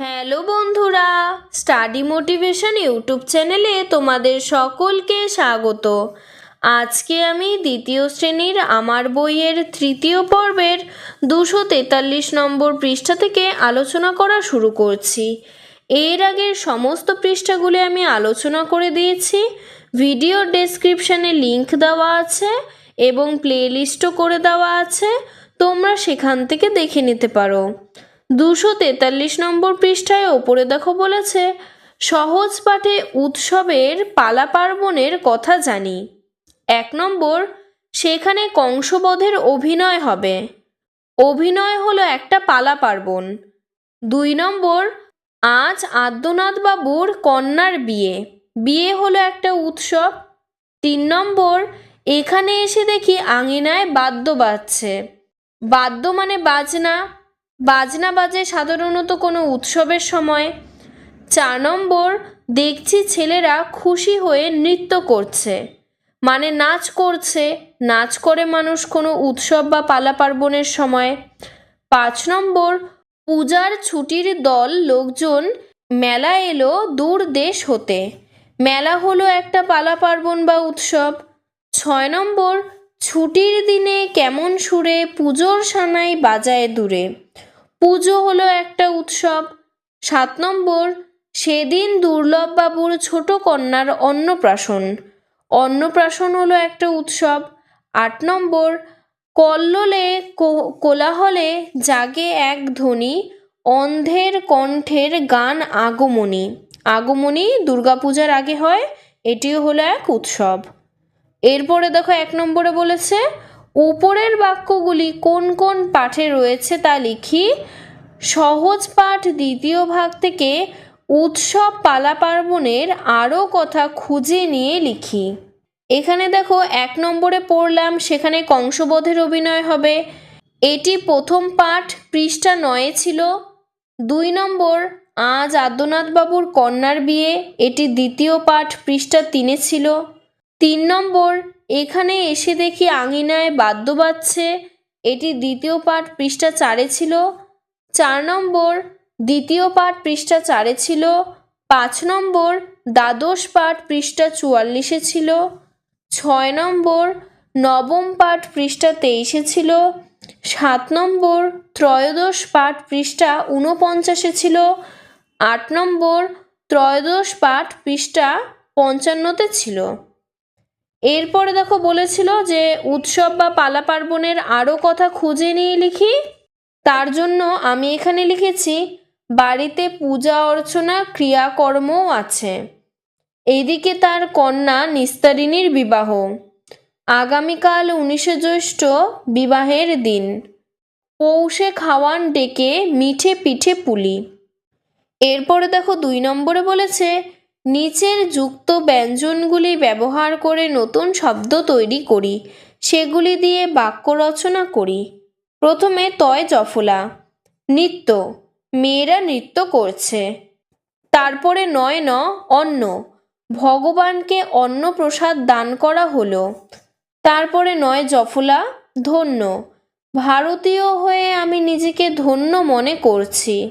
Hello বন্ধুরা, study motivation YouTube চ্যানেলে তোমাদের সকলকে স্বাগত। আজকে আমি দ্বিতীয় শ্রেণির আমার বইয়ের তৃতীয় পর্বের দুশো তেতাল্লিশ নম্বর পৃষ্ঠা থেকে আলোচনা করা শুরু করছি। এর আগের সমস্ত পৃষ্ঠাগুলি আমি আলোচনা করে দিয়েছি। ভিডিও ডেসক্রিপশানে লিংক দেওয়া আছে এবং প্লেলিস্টও করে দেওয়া আছে। তোমরা সেখান থেকে দেখে নিতে পারো। দুশো তেতাল্লিশ নম্বর পৃষ্ঠায় ওপরে দেখো বলেছে, সহজ পাঠে উৎসবের পালা পার্বণের কথা জানি। এক নম্বর, সেখানে কংসবধের অভিনয় হবে। অভিনয় হলো একটা পালা পার্বণ। দুই নম্বর, আজ আদ্যনাথ বাবুর কন্যার বিয়ে। বিয়ে হলো একটা উৎসব। তিন নম্বর, এখানে এসে দেখি আঙিনায় বাদ্য বাজছে। বাদ্য মানে বাজনা। বাজনা বাজে সাধারণত কোনো উৎসবের সময়। চার নম্বর, দেখছি ছেলেরা খুশি হয়ে নৃত্য করছে। মানে নাচ করছে। নাচ করে মানুষ কোনো উৎসব বা পালা পার্বণের সময়। পাঁচ নম্বর, পূজার ছুটির দল লোকজন মেলা এলো দূর দেশ হতে। মেলা হলো একটা পালা পার্বণ বা উৎসব। ছয় নম্বর, ছুটির দিনে কেমন সুরে পুজোর সানাই বাজায় দূরে। পুজো হলো একটা উৎসব। সাত নম্বর, সেদিন দুর্লভবাবুর ছোট কন্যার অন্নপ্রাশন। অন্নপ্রাশন হলো একটা উৎসব। আট নম্বর, কল্লোলে কোলাহলে জাগে এক ধ্বনি, অন্ধের কণ্ঠের গান আগমনী। আগমনী দুর্গাপূজার আগে হয়, এটিও হলো এক উৎসব। এরপরে দেখো এক নম্বরে বলেছে উপরের বাক্যগুলি কোন কোন পাঠে রয়েছে তা লিখি। সহজ পাঠ দ্বিতীয় ভাগ থেকে উৎসব পালা পার্বণের আরও কথা খুঁজে নিয়ে লিখি। এখানে দেখো এক নম্বরে পড়লাম, সেখানে কংসবোধের অভিনয় হবে। এটি প্রথম পাঠ, পৃষ্ঠা নয়ে ছিল। দুই নম্বর, আজ আদ্যনাথ বাবুর কন্যার বিয়ে। এটি দ্বিতীয় পাঠ, পৃষ্ঠা তিনে ছিল। তিন নম্বর এখানে এসে দেখি আঙিনায় বাদ্য বাজছে। এটি দ্বিতীয় পাঠ পৃষ্ঠা চারে ছিল। চার নম্বর, দ্বিতীয় পাঠ পৃষ্ঠা চারে ছিল। পাঁচ নম্বর, দ্বাদশ পাঠ পৃষ্ঠা চুয়াল্লিশে ছিল। ছয় নম্বর, নবম পাঠ পৃষ্ঠা তেইশে ছিল। সাত নম্বর, ত্রয়োদশ পাঠ পৃষ্ঠা ঊনপঞ্চাশে ছিল। আট নম্বর, ত্রয়োদশ পাঠ পৃষ্ঠা পঞ্চান্নতে ছিল। এরপরে দেখো বলেছিল যে উৎসব বা পালা পার্বণের আরও কথা খুঁজে নিয়ে লিখি। তার জন্য আমি এখানে লিখেছি, বাড়িতে পূজা অর্চনা ক্রিয়াকর্মও আছে। এইদিকে তার কন্যা নিস্তারিণীর বিবাহ। আগামীকাল উনিশে জ্যৈষ্ঠ বিবাহের দিন। পৌষে খাওয়ান ডেকে মিঠে পিঠে পুলি। এরপরে দেখো দুই নম্বরে বলেছে নিচের যুক্ত ব্যঞ্জনগুলি ব্যবহার করে নতুন শব্দ তৈরি করি। সেগুলি দিয়ে বাক্য রচনা করি। প্রথমে তয় জফলা, নৃত্য, মেয়েরা নৃত্য করছে। তারপরে নয় ন, অন্ন, ভগবানকে অন্ন প্রসাদ দান করা হলো। তারপরে নয় জফলা, ধন্য, ভারতীয় হয়ে আমি নিজেকে ধন্য মনে করছি।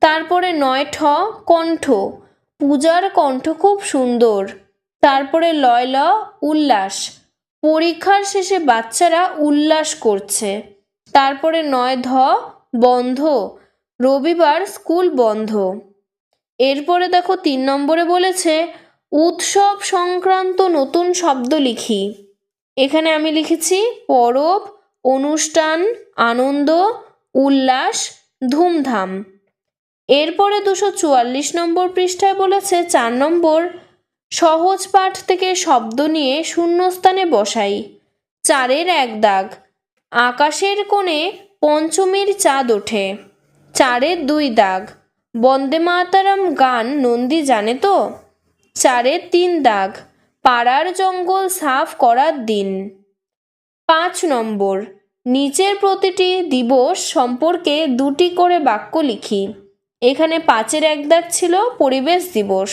তারপরে নয় ঠ, কণ্ঠ পূজার কণ্ঠ খুব সুন্দর। তারপরে লয় ল, উল্লাস। পরীক্ষার শেষে বাচ্চারা উল্লাস করছে। তারপরে নয় ধ, বন্ধ। রবিবার স্কুল বন্ধ। এরপরে দেখো তিন নম্বরে বলেছে, উৎসব সংক্রান্ত নতুন শব্দ লিখি। এখানে আমি লিখেছি, পরব, অনুষ্ঠান, আনন্দ, উল্লাস, ধুমধাম। এরপরে দুশো চুয়াল্লিশ নম্বর পৃষ্ঠায় বলেছে, চার নম্বর, সহজ পাঠ থেকে শব্দ নিয়ে শূন্যস্থানে বসাই। চারের এক দাগ, আকাশের কোণে পঞ্চমীর চাঁদ ওঠে। চারের দুই দাগ, বন্দে মাতারাম গান নন্দী জানে তো? চারের তিন দাগ, পাড়ার জঙ্গল সাফ করার দিন। পাঁচ নম্বর, নিচের প্রতিটি দিবস সম্পর্কে দুটি করে বাক্য লিখি। এখানে পাঁচের এক দাগ ছিল, পরিবেশ দিবস।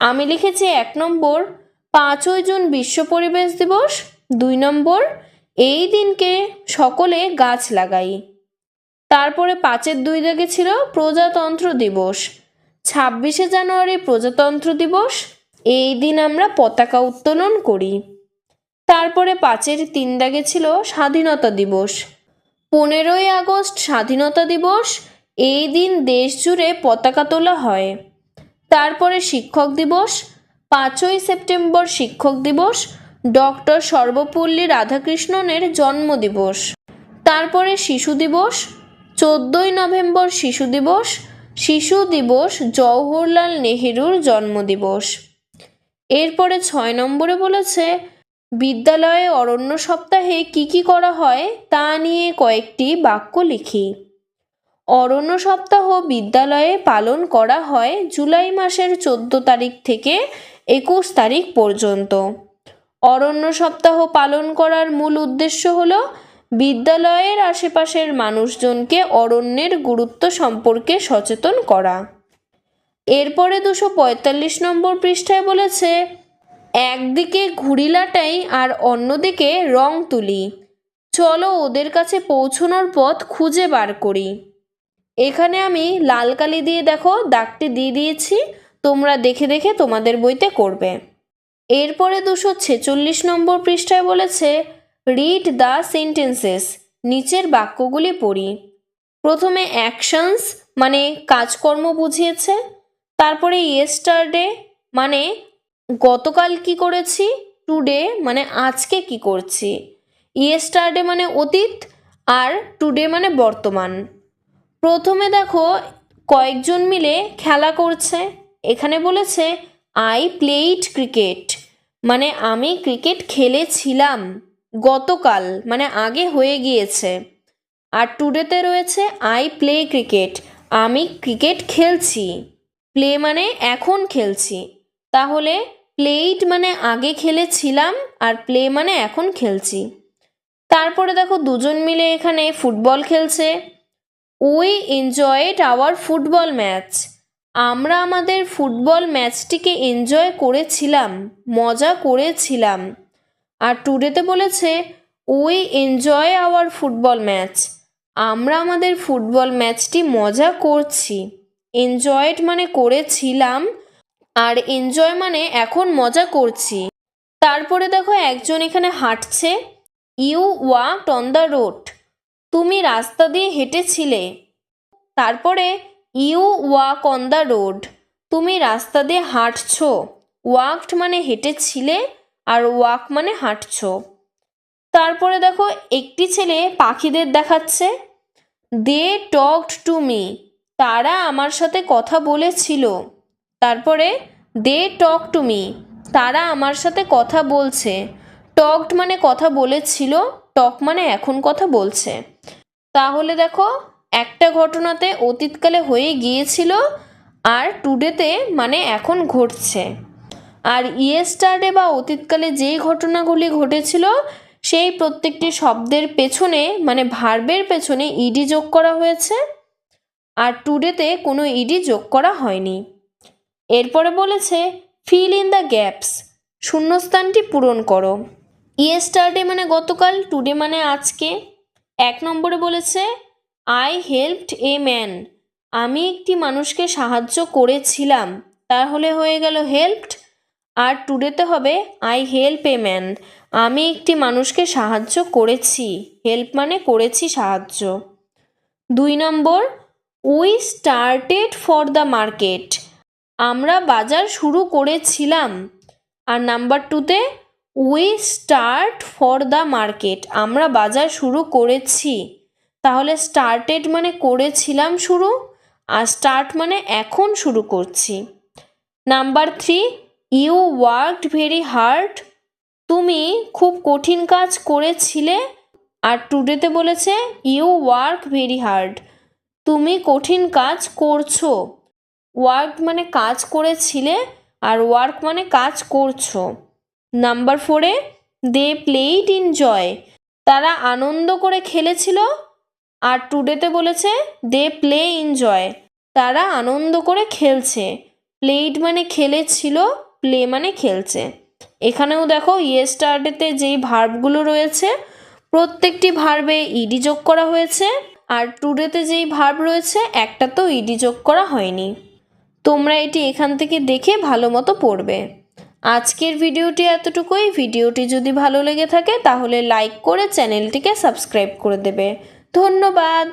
আমি লিখেছি এক নম্বর, পাঁচই জুন বিশ্ব পরিবেশ দিবস। দুই নম্বর, এই দিনকে সকলে গাছ লাগাই। তারপরে পাঁচের দুই দাগে ছিল প্রজাতন্ত্র দিবস। ছাব্বিশে জানুয়ারি প্রজাতন্ত্র দিবস। এই দিন আমরা পতাকা উত্তোলন করি। তারপরে পাঁচের তিন দাগে ছিল স্বাধীনতা দিবস। পনেরোই আগস্ট স্বাধীনতা দিবস। এই দিন দেশ জুড়ে পতাকা তোলা হয়। তারপরে শিক্ষক দিবস, পাঁচই সেপ্টেম্বর শিক্ষক দিবস, ডক্টর সর্বপল্লী রাধাকৃষ্ণনের জন্মদিবস। তারপরে শিশু দিবস, চোদ্দোই নভেম্বর শিশু দিবস শিশু দিবস জওহরলাল নেহেরুর জন্মদিবস। এরপরে ছয় নম্বরে বলেছে, বিদ্যালয়ে অরণ্য সপ্তাহে কি কি করা হয় তা নিয়ে কয়েকটি বাক্য লিখি। অরণ্য সপ্তাহ বিদ্যালয়ে পালন করা হয় জুলাই মাসের চোদ্দ তারিখ থেকে একুশ তারিখ পর্যন্ত। অরণ্য সপ্তাহ পালন করার মূল উদ্দেশ্য হল বিদ্যালয়ের আশেপাশের মানুষজনকে অরণ্যের গুরুত্ব সম্পর্কে সচেতন করা। এরপরে দুশো পঁয়তাল্লিশ নম্বর পৃষ্ঠায় বলেছে, একদিকে ঘুড়িলাটাই আর অন্যদিকে রং তুলি। চলো ওদের কাছে পৌঁছনোর পথ খুঁজে বার করি। এখানে আমি লাল কালি দিয়ে দেখো, দাগটি দিয়ে দিয়েছি, তোমরা দেখে দেখে তোমাদের বইতে করবে। এরপরে দুশো ছেচল্লিশ নম্বর পৃষ্ঠায় বলেছে রিড দ্য সেন্টেন্সেস নিচের বাক্যগুলি পড়ি। প্রথমে অ্যাকশনস মানে কাজকর্ম বুঝিয়েছে, তারপরে ইয়েস্টারডে মানে গতকাল কি করেছি টুডে মানে আজকে কি করছি। ইয়েস্টারডে মানে অতীত, আর টুডে মানে বর্তমান। প্রথমে দেখো কয়েকজন মিলে খেলা করছে। এখানে বলেছে আই প্লেইড ক্রিকেট মানে আমি ক্রিকেট খেলেছিলাম গতকাল মানে আগে হয়ে গিয়েছে। আর টুডেতে রয়েছে আই প্লে ক্রিকেট আমি ক্রিকেট খেলছি। প্লে মানে এখন খেলছি। তাহলে প্লেইড মানে আগে খেলেছিলাম আর প্লে মানে এখন খেলছি। তারপরে দেখো, দুজন মিলে এখানে ফুটবল খেলছে। We enjoyed our football match আমরা আমাদের ফুটবল ম্যাচটিকে এনজয় করেছিলাম, মজা করেছিলাম। আর টুডেতে বলেছে we enjoy our football match আমরা আমাদের ফুটবল ম্যাচটি মজা করছি। এনজয়েড মানে করেছিলাম, আর এনজয় মানে এখন মজা করছি। তারপরে দেখো একজন এখানে হাঁটছে। You walked on the road তুমি রাস্তা দিয়ে হেঁটেছিলে। তারপরে you walk on the road. তুমি রাস্তা দিয়ে হাঁটছ। ওয়াকড মানে হেঁটেছিলে আর ওয়াক মানে হাঁটছো। তারপরে দেখো, একটি ছেলে পাখিদের দেখাচ্ছে। দে টকড টু মি তারা আমার সাথে কথা বলেছিল। তারপরে দে টক টু মি তারা আমার সাথে কথা বলছে। টকড মানে কথা বলেছিল টক মানে এখন কথা বলছে। তাহলে দেখো, একটা ঘটনাতে অতীতকালে হয়ে গিয়েছিল আর টুডেতে মানে এখন ঘটছে। আর ইয়েস্টারডে বা অতীতকালে যেই ঘটনাগুলি ঘটেছিল, সেই প্রত্যেকটি শব্দের পেছনে মানে ভার্বের পেছনে ইডি যোগ করা হয়েছে। আর টুডেতে কোনো ইডি যোগ করা হয়নি। এরপরে বলেছে ফিল ইন দ্য গ্যাপস শূন্যস্থানটি পূরণ করো। ইয়েস্টারডে মানে গতকাল, টুডে মানে আজকে। এক নম্বরে বলেছে আই হেল্পড এ ম্যান আমি একটি মানুষকে সাহায্য করেছিলাম। তাহলে হয়ে গেল হেল্পড আর টুডেতে হবে আই হেল্প এ ম্যান আমি একটি মানুষকে সাহায্য করেছি। হেল্প মানে করেছি সাহায্য। দুই number we started for the market আমরা বাজার শুরু করেছিলাম। আর নাম্বার টুতে we start for the market আমরা বাজার শুরু করেছি। তাহলে স্টার্টেড মানে করেছিলাম শুরু, আর স্টার্ট মানে এখন শুরু করছি। Number three you worked very hard তুমি খুব কঠিন কাজ করেছিলে, আর টুডেতে বলেছে ইউ ওয়ার্ক ভেরি হার্ড তুমি কঠিন কাজ করছ। ওয়ার্ক মানে কাজ করেছিলে, আর ওয়ার্ক মানে কাজ করছ। নাম্বার ফোরে, দে প্লেইড জয়। তারা আনন্দ করে খেলেছিল আর টুডেতে বলেছে, দে প্লে জয়। তারা আনন্দ করে খেলছে। প্লেইড মানে খেলেছিল, প্লে মানে খেলছে। এখানেও দেখো, ইয়েস্টারডেতে যেই ভার্বগুলো রয়েছে, প্রত্যেকটি ভার্বে ইডি যোগ করা হয়েছে আর টুডেতে যেই ভার্ব রয়েছে, একটা তো ইডি যোগ করা হয়নি। তোমরা এটি এখান থেকে দেখে ভালো মতো পড়বে। আজকের ভিডিওটি এতটুকুই। ভিডিওটি যদি ভালো লেগে থাকে, তাহলে লাইক করে চ্যানেলটিকে সাবস্ক্রাইব করে দেবে। ধন্যবাদ।